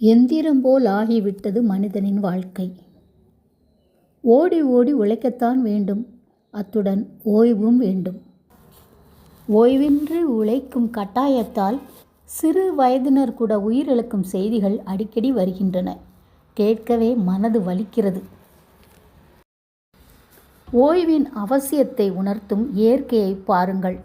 எந்திரம் போல் ஆகிவிட்டது மனிதனின் வாழ்க்கை. ஓடி ஓடி உழைக்கத்தான் வேண்டும். அத்துடன் ஓய்வும் வேண்டும். ஓய்வின்றி உழைக்கும் கட்டாயத்தால் சிறு வயதினர் கூட உயிரிழக்கும் செய்திகள் அடிக்கடி வருகின்றன. கேட்கவே மனது வலிக்கிறது. ஓய்வின் அவசியத்தை உணர்த்தும் இயற்கையை பாருங்கள்.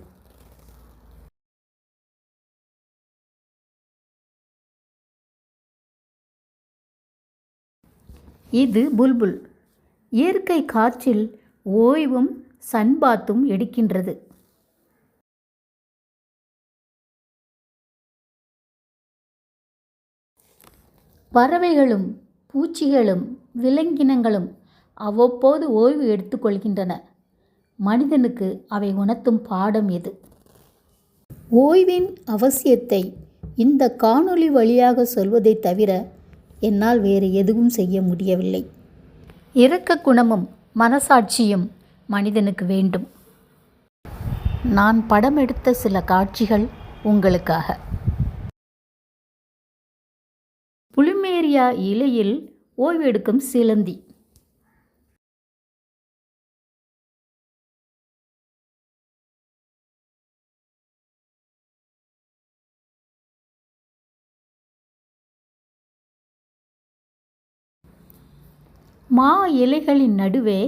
இது புல்புல். இயற்கை காற்றில் ஓய்வும் சன்பாத்தும் எடுக்கின்றது. பறவைகளும் பூச்சிகளும் விலங்கினங்களும் அவ்வப்போது ஓய்வு எடுத்துக்கொள்கின்றன மனிதனுக்கு அவை உணர்த்தும் பாடம் எது? ஓய்வின் அவசியத்தை இந்த காணொளி வழியாக சொல்வதை தவிர என்னால் வேறு எதுவும் செய்ய முடியவில்லை. இரக்க குணமும் மனசாட்சியும் மனிதனுக்கு வேண்டும். நான் படம் எடுத்த சில காட்சிகள் உங்களுக்காக. புலிமேரியா இலையில் ஓய்வெடுக்கும் சிலந்தி. மா இலைகளின் நடுவே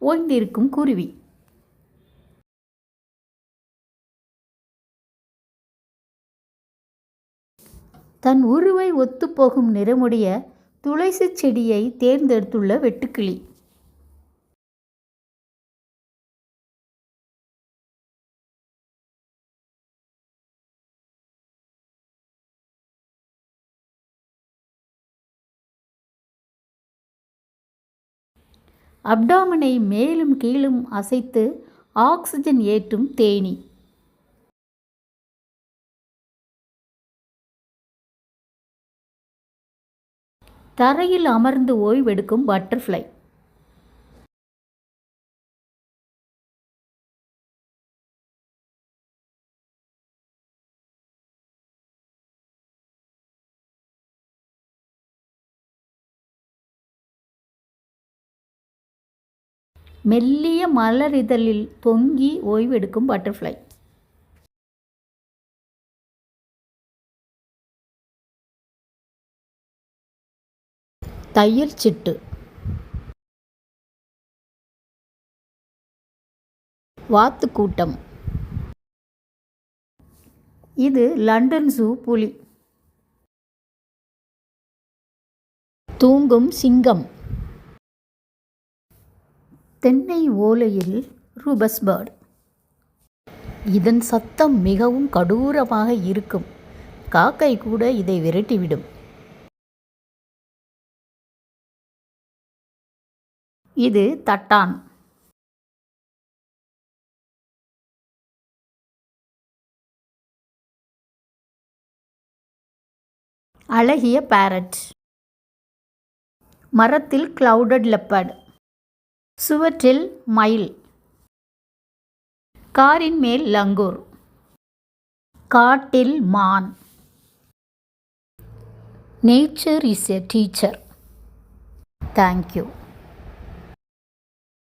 ஓய்ந்திருக்கும் குருவி. தன் உருவை ஒத்துப்போகும் நிறமுடைய துளசி செடியை தேர்ந்தெடுத்துள்ள வெட்டுக்கிளி. அப்டாமனை மேலும் கீழும் அசைத்து ஆக்சிஜன் ஏற்றும் தேனி. தரையில் அமர்ந்து ஓய்வெடுக்கும் பட்டர்ஃப்ளை. மெல்லிய மலரிதழில் தொங்கி ஓய்வெடுக்கும் பட்டர்ஃப்ளை. தையல் சிட்டு. வாத்து கூட்டம் இது லண்டன் ஜூ புலி. தூங்கும் சிங்கம். தென்னை ஓலையில் ரூபஸ்பர்ட் இதன் சத்தம் மிகவும் கடூரமாக இருக்கும். காக்கை கூட இதை விரட்டிவிடும். இது தட்டான். அழகிய பேரட் மரத்தில் கிளவுடட் லெப்பர்ட் சுவற்றில் மயில். காரின் மேல் லங்கூர். காட்டில் மான். Nature is a teacher thank you